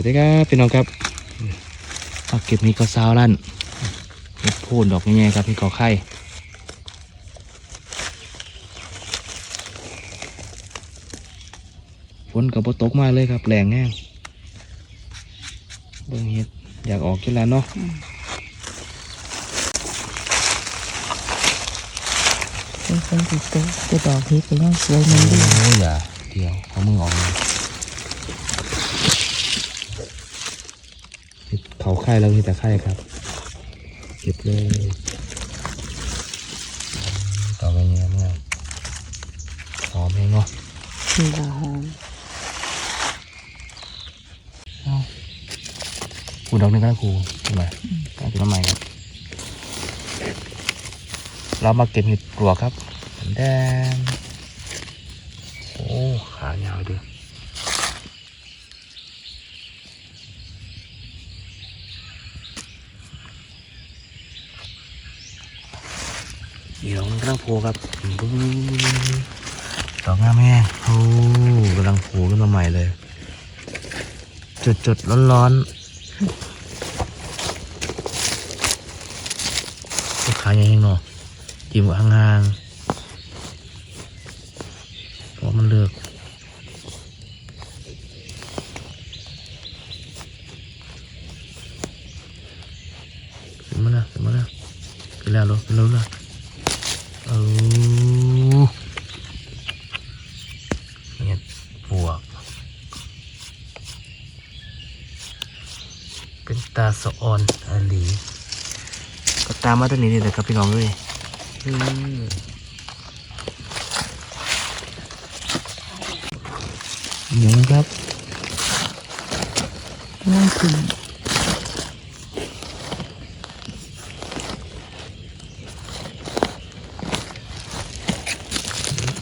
วัสดีครับพี่น้องครับมาเก็บมีกระซาวลั่นเห็ดโพนดอกง่ายๆครับพี่กอไข่ฝนกับตกมาเลยครับแรงแห้งเบิ่งเห็ดอยากออกกินแล้วเนาะเป็นคนติดตัวจะดอกเฮ็ดก็ยังสวยมือนเดิมโอ้ยอย่าเดี๋ยวเอามือออกเลยเห็ดเผาไข่แล้วมีแต่ไข่ครับ เก็บเลยต่อไปเนี้ยมากหอมเองเนาะมีดาหอมครูดอกหนึงก็ได้ครูใช่ไหมก็เป็นน้ำใหม่ครับเรามาเก็บเห็ดปลวกครับแดงโอ้ขายาวดีเดี๋ยวกำ ลังโผล่ครับบึ้งดอกงามแม่โอ้กำลังโผล่ขึ้นมาใหม่เลย จุดจุดร้อนร้อนๆลูกค้ายังเองเนาะจิ้มกับห่างๆเพราะมันเลือกขึ้นมาแล้วขึ้นมาแล้วขึ้นแล้วเหรอขึ้นแล้วเหรอเออเนี่ยปวก เป็นตาสะ ออนอหลีก็ตามมาตัวนี้เลยครับพี่น้องเลยอืมอย่างนี้ครับนั่งกิน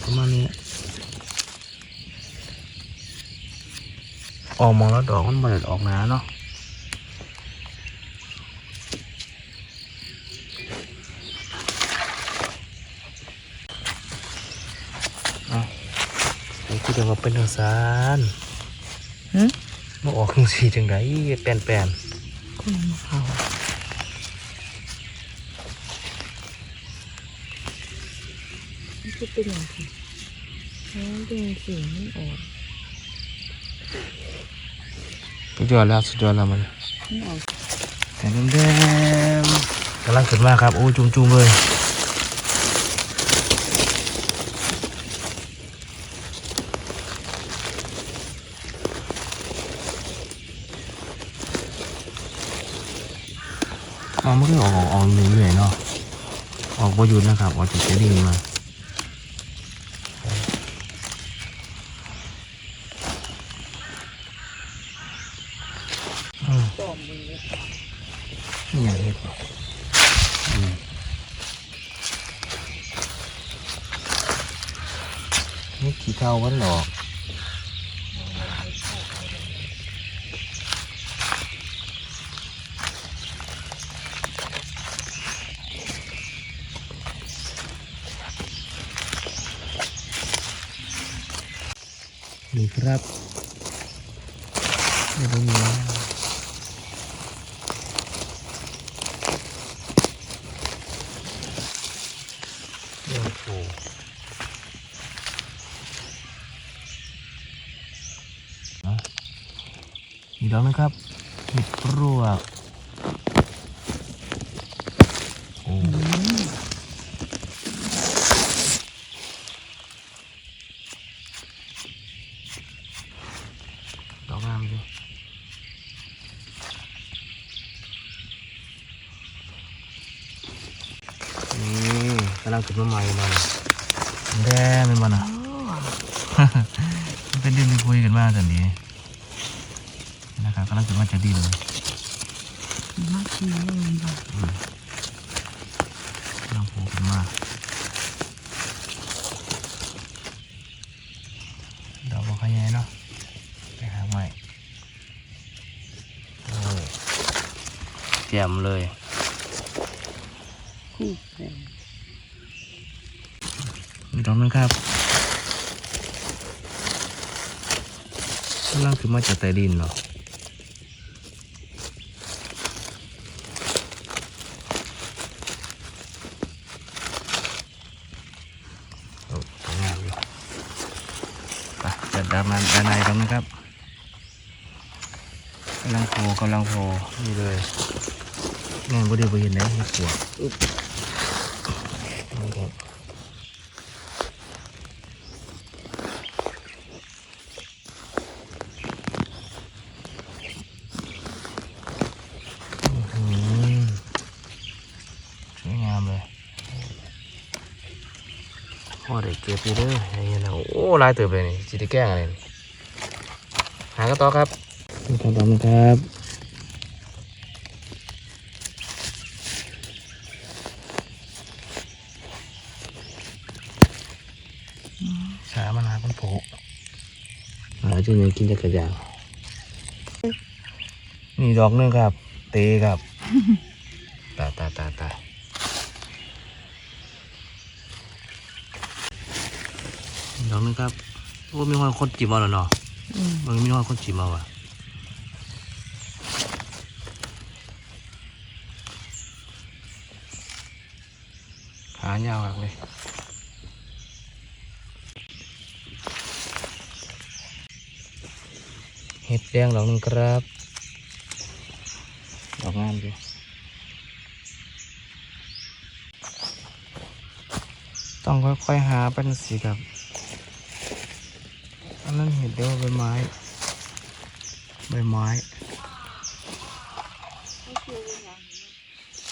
ประมาณนี้ออกมองแล้วดอกมันมันออกหนาเนาะเอานี่คือจะมา เป็นทางสารหึมาออกทางสีจังไดแปลนแปลนคนมะพร้าวนี่คือเป็นอย่างไรอ๋อดึงเสียงมันออกๆสุดยอดแล้วสุดยอดแล้วมันมันออกแดมแดมกำลังขึ้นมาครับ โอ้จุ่มจุ่มๆเลย อ๋อมันก็ออกออกออกเรื่อยๆเนาะออกประยุทธ์นะครับออกจากเจดีย์มาอืมตอมือนี่อย่างนี้ป่ะอืมนี่ขี้เท่าวันหลอก นี่ครับไม่ได้มีแล้วเรื่องปูเอาอีกดอกนะครับเห็ดปลวกโอ้ดอกงามอยู่นี่กำลังขึ้น มาใหม่มันแดงเป็นมันอะมันเป็นดินที่คุยกันมาสันนี้นะครับกำลังจะมาจะดินมาชิมเลยบ่กำลังโผล่ขึ้นมาดอกบัวขยายเนาะไปหาใหม่โอ้แจ่มเลยคู่แฟนี่น้องนะครับกำลังคือมาจากใต้ดินเนาะจัดดามันด้านในตรงนะครับกำลังโผล่กำลังโผล่นี่เลยแง่บดีบริเวณไหนให้ปวด ได้เก็บอยู่เด้อไอ้เหี้ยนะโอ้หลายเติบเลยนี่สิได้แกล้งอะไรนี่หากระต่อครับนี่ครับตอมครับสามันหาคนโผล่หาจุดนี้กินจักรยานนี่ดอกหนึงครับ เตครับ ตายตายตายตา ดอกหนึงครับโอ้มีคนคนจีบมาแล้วเนาะอืมมันมีคนคนจีบมาว่ะขายาวมากเลยเห็ดแดงดอกหนึงครับ ดอกงามดีต้องค่อยๆหาเป็นสีครับ อันนั้นเห็นเดียวใบไม้ ใบไม้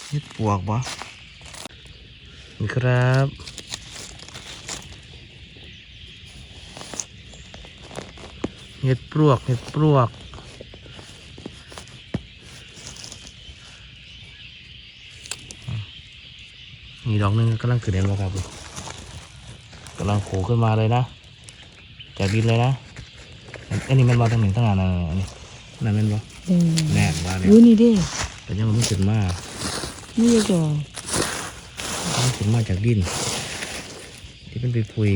เห็ดปวกปะนี่ครับเห็ดปลวกเห็ดปลวกมีดอกหนึงกำลังขึ้นเห็นไหมครับกำลังโผล่ขึ้นมาเลยนะ จากดินเลยนะ อันอันนี้มันมาทางหนึ่งทางานอันนี้นั่นเป็นบ่อืมแน่ว่าเนี่ยอุ้ยนี่เด้แต่ยังมันขึ้นมานี่จะจอมันขึ้นมาจากดิน ที่เป็นไปพุย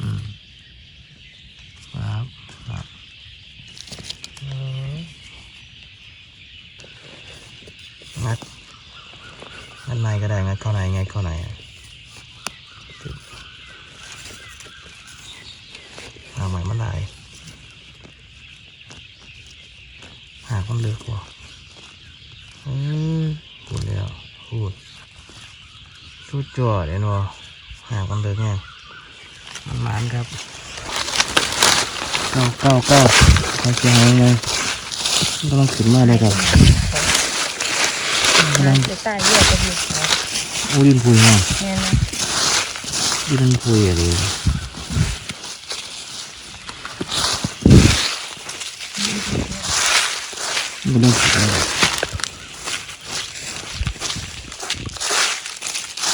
อืม ครับครับเอองัดงัดในก็ได้งัดเข้าในงัดเข้าในอะเอาใหม่มันได้หากมันเลือกว่ะอืมพูดแล้วพูดสุดจอดเอ็นวะหากมันเลือกไงมันหมานครับเก้าเก้าเก้าเขาจะหายไงมันกำลังขึ้นมาเลยครับ กำลังจะตายเยอะจะดีครับอู้ดินพุยไงแม่นะดินพุยอะไรมันต้องขึ้นมา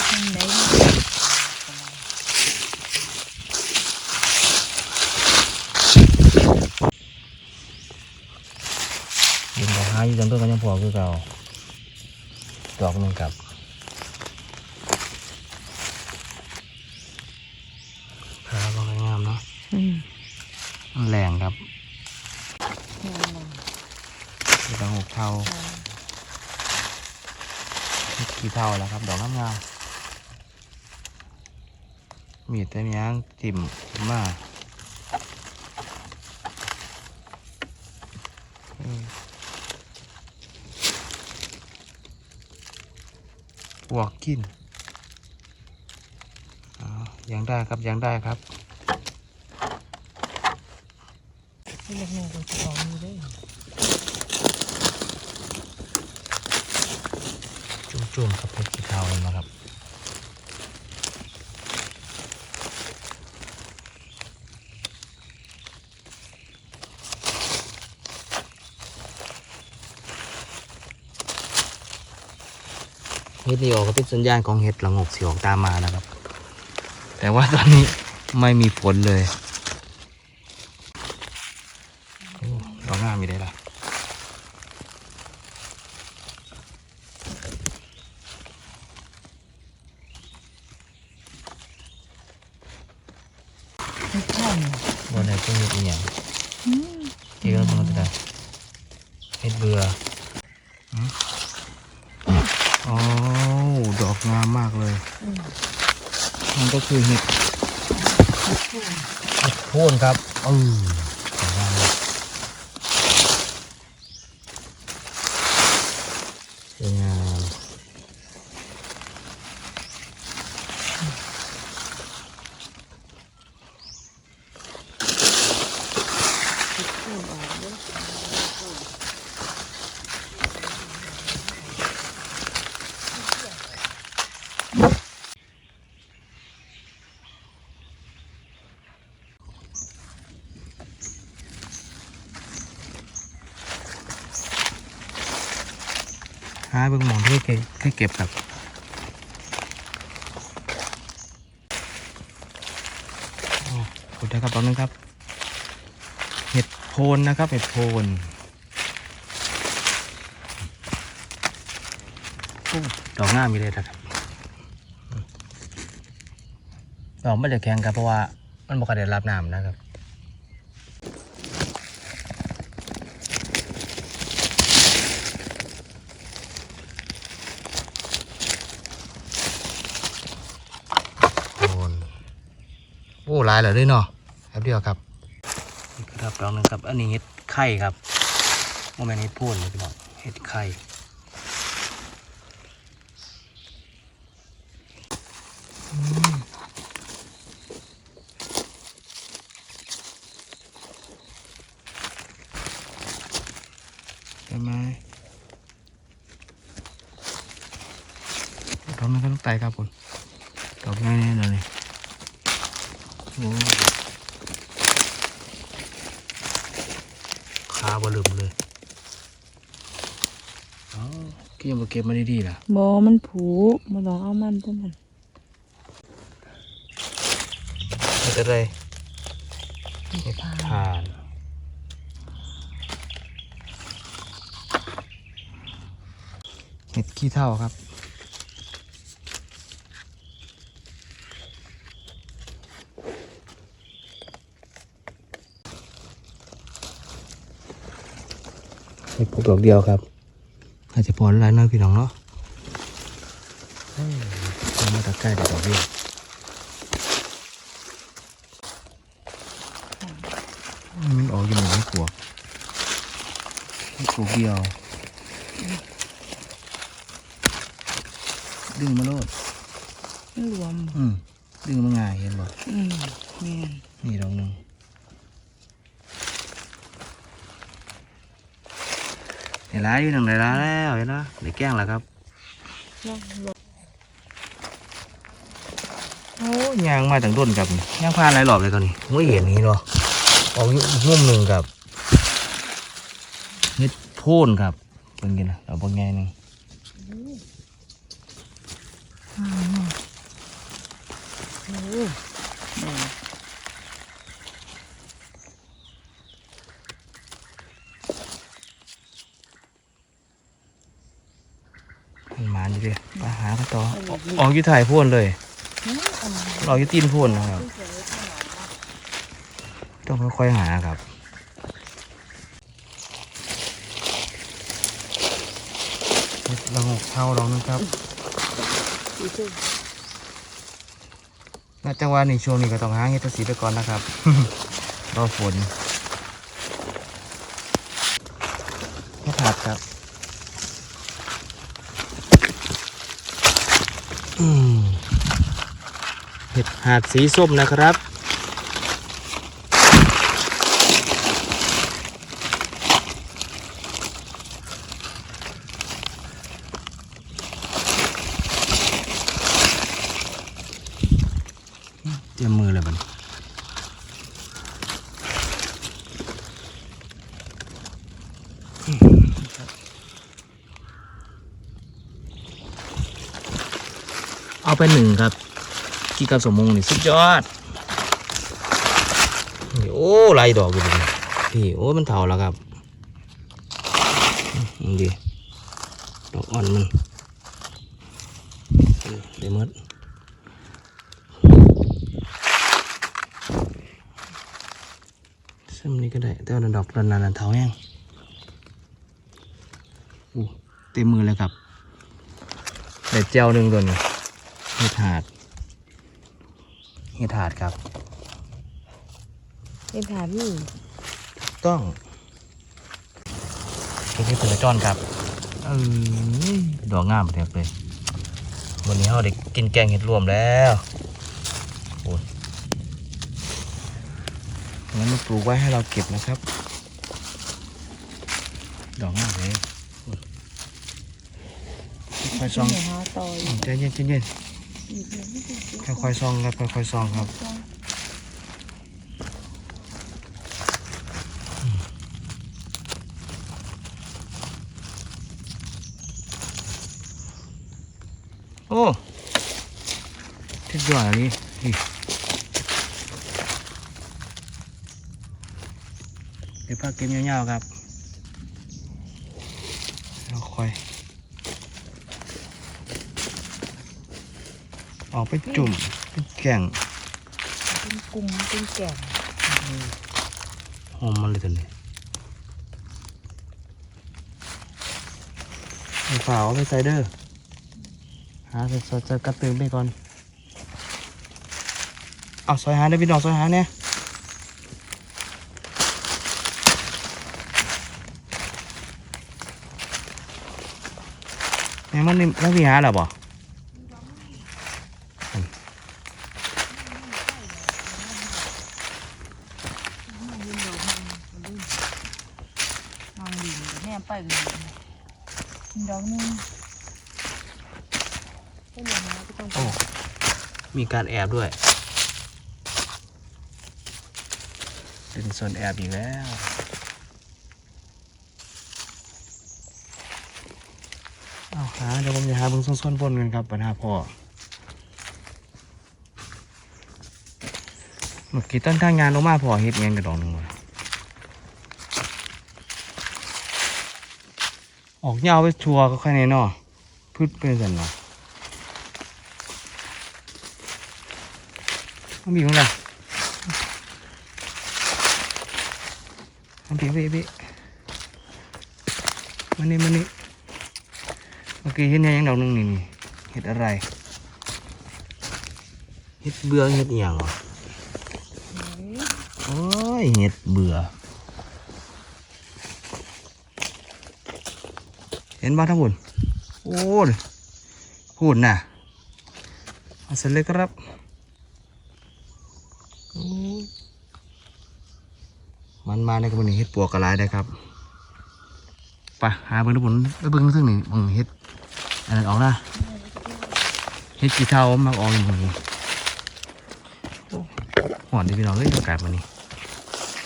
ทางไหนยิงดอกหาอยู่จังตัวกันยังพอคือเก่าดอกหนึงกับขาบางงามเนาะ อืม มันแรงครับ แม่นะ มีดอกหกเท่ากี่เท่าแล้ว ครับดอกงามงามๆมีแต่มียางจิ้มมาเออปวกกินยังได้ครับยังได้ครับที่เล็กน้อยก็จะออยู่ได้ จุ่มๆครับเพชรกี่เท่าเห็นไหมครับเห็ดนี่ออกก็เป็นสัญญาณของเห็ดละงกสีออกตามมานะครับ แต่ว่าตอนนี้ไม่มีผลเลยโอ้ดอกงามมีได้ละ ไม่ ข้ามบนไหนก็เห็ดอีหยังอืมที่เราต้องการเห็ดเบื่อหืมโอ้มากเลยอืมมันก็คือเห็ดโอ้เห็ดโคนครับเออสวยงามเลยสวยงาม คิดโคนออกเด้อ หาเบิ่งหมองที่เก็บที่เก็บครับขุดได้ครับตอนนึงครับ เห็ดโพนนะครับ เห็ดโพนโอ้ดอกหน้ามีเลยนะครับดอกไมันจะแข็งครับเพราะว่ามันบอกได้รับน้ำนะครับ โอนโอ้ห ลายแล้วด้วยเนาะแป๊บเดียวครับนี่ครับลองหนึงครับ อันนี้เห็ดไข่ครับโมเมนเห็ดพูนเลยพี่น้องเห็ดไข่อืมใช่ไหมดอกนึงก็ต้องไตครับคุณ ดอกง่ายๆเลยโอ้ขาบลึมเลยอ๋อเก็บมาเก็บมาดีๆล่ะบอมันผูมาลองเอามันเท่านั้นเห็ดอะไรเห็ดผ่านเห็ดขี้เท่าครับเห็ดปลูกดอกเดียวครับ อาจจะพอหลายน้อยพี่น้องเนาะมาตะใกล้เดี๋ยวเราเรียกมันออกอยู่หนึ่งไม่กลัวไม่กลัวเดียวดึงมาโลด มันรวม อืมดึงมาง่ายเห็นบ่ อืมแม่น นี่ดอกหนึ่ง เห็นร้ายอยู่หนึ่งเดี๋ยวร้ายแล้วเห็นนะเดี๋ยวแกล้งแล้วครับโอ้ยางมาตั้งต้นกับยางพานหลายรอบเลยตอนนี้ไม่เห็นนี่เนาะออกอยู่อีกมุมหนึ่งกับเฮ็ดโพ่นครับเป็นกินนะเราบางไงนึ่งโอ้แม่น มันหมานอยู่เลยไปหากันต่อ อกอยู่ถ่ายพ่นเลยอืมอันนี้ออกอยู่ตีนพ่นนะครับ ต้องค่อยๆหาครับเฮ็ดลองเข้าลองนะครับอีกทีณจังหวะนี้ช่วงนี้ก็ต้องหาเฮ็ดภาษีไปก่อนนะครับ รอฝนไม่ขาดครับ อืม เห็ดหาดสีส้มนะครับ เตรียมมือเลยบัดน เอาไปหนึ่งครับกี่กับสมงนี่สุดยอดโอ้ลายดอกอยู่เลยพี่โอ้มันเถาแล้วครับดีดอกอ่อนมันเดี๋ยวมดซึ่งนี้ก็ได้แต่ว่าดอกระนานเท้าแห้งเต็มมือเลยครับได้เจ้าหนึ่งตัวนี้ เห็ดหาด เห็ดหาดครับเป็นถามนี่ต้องเก็บให้เสือจอนครับเออดอกงามไปเลยวันนี้เราได้กินแกงเห็ดรวมแล้วโอ้ยงั้นมาปลูกไว้ให้เราเก็บนะครับ ดอกงามเลยค่อยๆซอ งเดี๋ยวหาต่ออีกใจเย็นใจเย็นอีกเดี๋ยวไม่ถึงค่อยๆซองครับค่อยๆซองครับโอ้ทิดยอดอันนี้นี่เดี๋ยวพักเก็บยาวๆครับเราคอย ออกไปจุ่มไปแก่งเป็นกุ้งเป็นแก่งหอมมันเลยตัวนี้เอาฝาเอาไปใส่เด้อหาใส่ใส่ใส่กระตือไปก่อน เอาซอยหาได้อพี่น้องซอยหาเนี่ยแม่มันนี่แล้วพี่หาหรอบ่ นางดินแม่ไปเลยดอกนึงก็เดี๋ยวนะก็ต้องไป โอ้ มี การแอบด้วยเป็นโซนแอบอีกแล้ว เอาหาเดี๋ยวผมจะหาเบิ่งส้นๆบนกันครับปัญหาพ่อเมื่อกี้ต้นทางงานลงมาพอเฮ็ดเงี้ยกระดองหนึงวะออกยาวไปชัวร์ก็แค่นี้เนาะพืชเป็นสันเนาะ มันมีมั้งล่ะมันปีปีปีมันนี่มันนี่เมื่อกี้เห็นยังดอกนึงนี่นี่เห็ดอะไรเห็ดเบื่อเห็ดอย่างเหรอโอ้ยเห็ดเบื่อ เห็นบ้าทั้งหมดโอ้ยพูดน่ะเอาเสร็จเลยครับโอ้ย มันมาในกระบวนเห็ดปวกกระไรได้ครับไปหาเบิ้งทุกคนไปเบิ้งซึ่งนี่เบิ้งเห็ดอันนั้นออกนะเห็ดกี่เท่ามักออกอย่างนี้โอ้หอนดีพี่น้องเลยอากาศมันนี่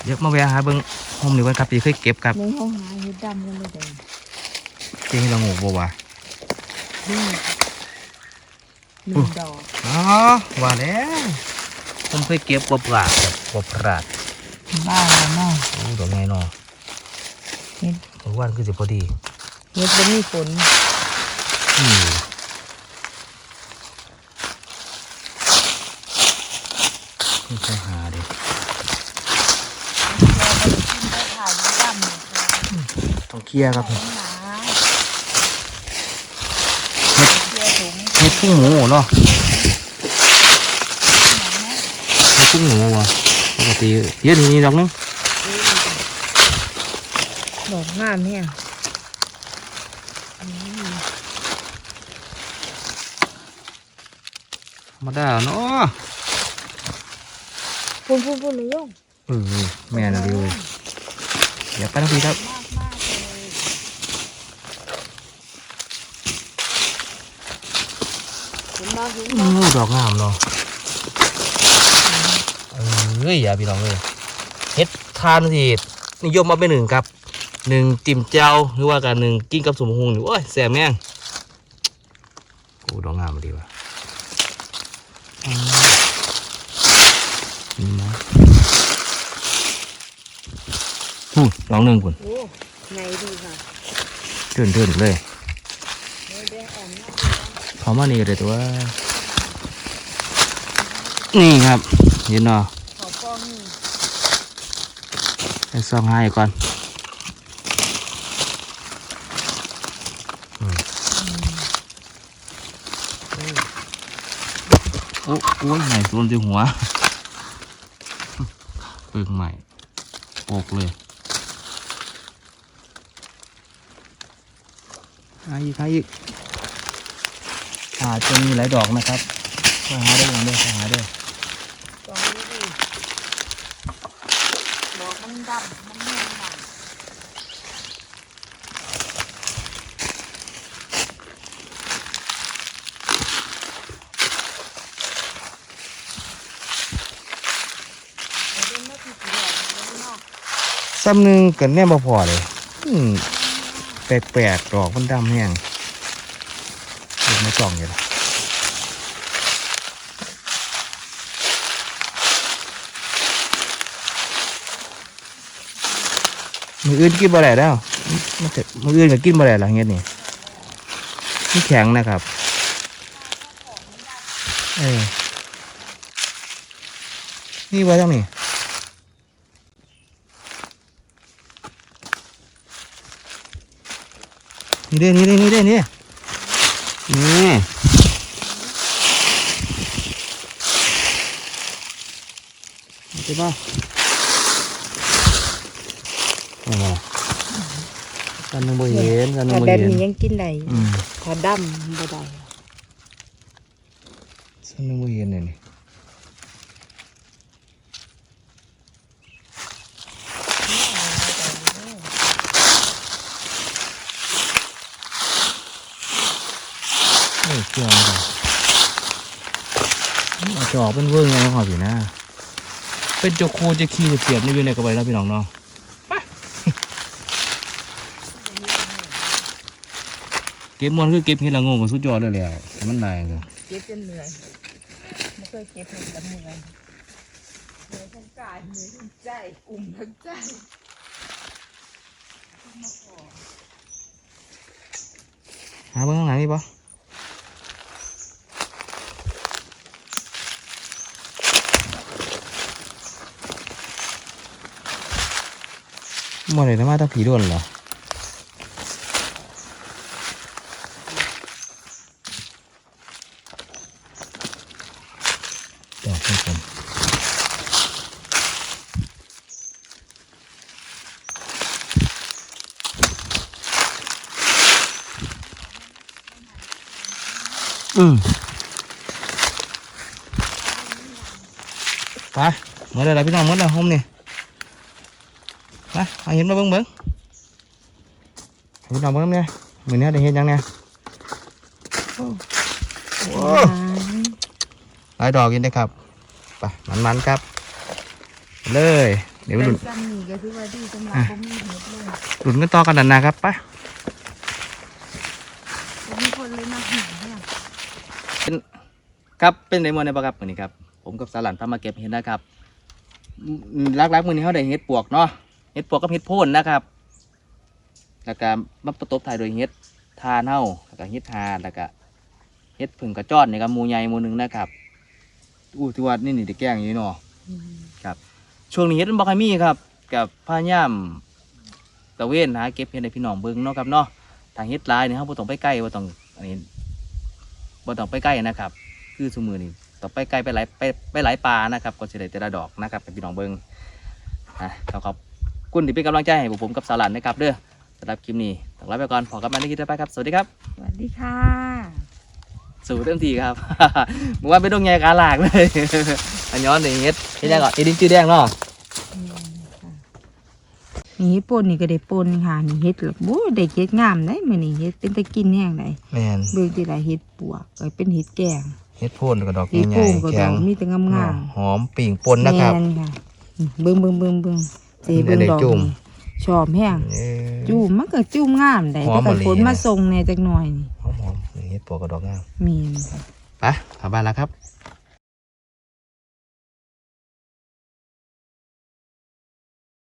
เดี๋ยวมาแวะหาเบิ้งโฮมนี่วันครับที่เคยเก็บครับในห้องหาเห็ดดำกันเลยเดี๋ยวเก่งให้เราโง่บัวะนี่หนึ่งดอกอ๋อว่าแล้วผมเคยเก็บกบปลาดแบบกบปลาดบ้าแล้วเนาะโอ้ ดอกไงเนาะเห็ดผมว่าคือสิพอดีเห็ดเป็นมีฝนอืมไม่ใช่หาเด็เราไปกินไปถ่ายเห็ดดำเนี่ยต้องเคลียร์ครับผมหนาเฮ็ดเกียร์ถุงเฮ็ดกุ้งหมูเนาะเฮ็ดกุ้งหมูวะปกติเยอะนี่ดอกนึง ดอกงามเนี่ยธรรมาได้เนาะพุ่นพุ่นพุ่นเลยโยงเออแม่น่ะดีเลยเดี๋ยวไปทั้งทีครับมากมากเลยเห็นบ้าเห็นอืบ้ามดอกงามเนาะเอ้ยอย่าพี่น้องเลยเฮ็ดทานสินิยมมาเป็นหนึ่งครับ หนึ่งจิ้มเจ้าหรือว่าการหนึ่งกินกับสมหุงนี่โอ้ยแซ่บแม่งโอ้ดอกงามมาดีว่ะอืมนี่นะพูดลองหนึ่งคุณโอ้ไงดีค่ะเดินเดินเลยเดี๋ยวเดี๋ยวอ่อนมากเขามานี่ก็เลยตัวนี่ครับเห็นเนาะขอป้องนี่ไปซองให้ก่อน โอ้โอ้ยใหม่โดนที่หัวเปลือกใหม่โปกเลยหาอีกหาอีกอาจจะมีหลายดอกนะครับมาหาได้อย่างเดียวหาได้ตรงนี้ดิดอกมันดำมันแห้งหน่อย ซ้ำหนึ่งกันแน่บ่พอเลยแปลกๆดอกมันดำแห้งด็กไม่จ่องอยู่ละมืออื่นกินบ่ได้แล้วมืออื่นก็กินบ่ได้หลังเงี้ยนี่นี่แข็งนะครับ เออนี่ไว้ตรงนี้ นี่เด้นี่เด้นี่เด้นี่นี่ใช่ป่ะนี่ไงกันนึงบ่เห็นกันนึงถ้าบ่แบบเห็นนี้ยังกินได้อืมถ้าดำบ่ได้กันนึงบ่เห็นเลยนี่ไม่เกี่ยวกันอา จะออกเป็นเวิ้งไงหอบอยู่นะ เป็นโจโคจะขี้จะเสียบนี่อยู่ในกระบะแล้วพี่น้องเนาะเก็บมันคือเก็บเห็ดละโงกับสุดยอดเลยแล้วมันนายเลยเก็บจนเหนื่อยไม่เคยเก็บเลยแต่เหนื่อยเหนื่อยทั้งกายเหนื่อยทั้งใจอุ่มทั้งใจหาเบื้องข้างหลังนี่ปะ มันเลยนะมาตั้งผีด่วนเหรอดอกเป็นผมอืมไปเมื่อไรล่ะพี่น้องเมื่อไรห้องนี่ไปเอาเห็ นมาเบิ้งเบิ้งให้พี่น้องเบิ้งเนี่ยมือนี้ได้เห็นยังเนี่ยโอ้หลายดอกยินได้ครับไปมันมันๆครับ เลย เดี๋ยวไปเป็หลุนนซ้ำนี่ก็ถือว่าดีสำหรับผมมีเห็ดเลยหลุนกันต่อกันนานๆครับไปผมมีคนเลยมาหาเนี่ยครับเป็นในมวลในปะครับวันนี้ครับ ผมกับสารันพามาเก็บเห็ดนะครับอืมรักๆมือนี้เขาได้เห็ดปวกเนาะ เห็ดปวกกับเห็ดโพ่นนะครับแล้วก็มาประตบท้ายโดยเห็ดทานเน่าแล้วก็เห็ดทานแล้วก็เห็ดผึ่งกระจอนนี่ครับมูใหญ่มูหนึ่งนะครับอู้ที่ว่านี่นี่ได้แกงอย่างนี้เนาะช่วงนี้เฮ็ดมันบ่ค่อยมีครับ กับพยายามตะเวนหาเก็บเห็ดให้พี่น้องเบิงเนาะครับเนาะทางเฮ็ดลายนี่เฮาบ่ต้องไปใกล้บ่ต้องอันนี้บ่ต้องไปใกล้นะครับ คือซุมื้อนี้ต้องไปใกล้ไปหลายไปไปหลายป่านะครับ ก็สิได้แต่ละดอกนะครับพี่น้องเบิ่งอะขอขอบ คุณที่เป็นกำลังใจให้พวกผมกับสาวหลันนะครับเด้อสำหรับคลิปนี้ต้องลาไปก่อนพอกันใหม่ในคลิปต่อไปครับ สวัสดีครับ สวัสดีค่ะ สู่เต็มที่ครับเมื่อวานไปดงแงกาหลากเลยอันย้อนนี่เฮ็ดเฮ็ดยังก่อนเฮ็ดดินจื้อแดงเนาะนี่เฮ็ดป่นนี่ก็ได้ป่นค่ะนี่เฮ็ดหลักโอ้ยได้เฮ็ดงามได้มื้อนี้เฮ็ดเป็นตะกินแห้งได้แม่นเบิ่งที่ไรเฮ็ดปวกก็เป็นเฮ็ดแกงเฮ็ดโพ่นกับดอกเฮ็ดใหโป่ญ่งก็ๆดแข็อกงมีแต่งามหอมปิ่งปนนะครับแม่ค่ะอืมเบิ่งเบิ่งเบิ่งเบิ่ง เจเบิ่งเดี๋ยวดอกจุ่มนี่ชอบแห้งเอ้ยจุ่มมันก็จุ่มงามได้หอแต่มก็มะลิฝนมานะส่งแหน่จักหน่อยนี่หอมหอมๆนี่เฮ็ดปวกกับดอกงามแม่นค่ะไปกลับบ้านแล้วครับ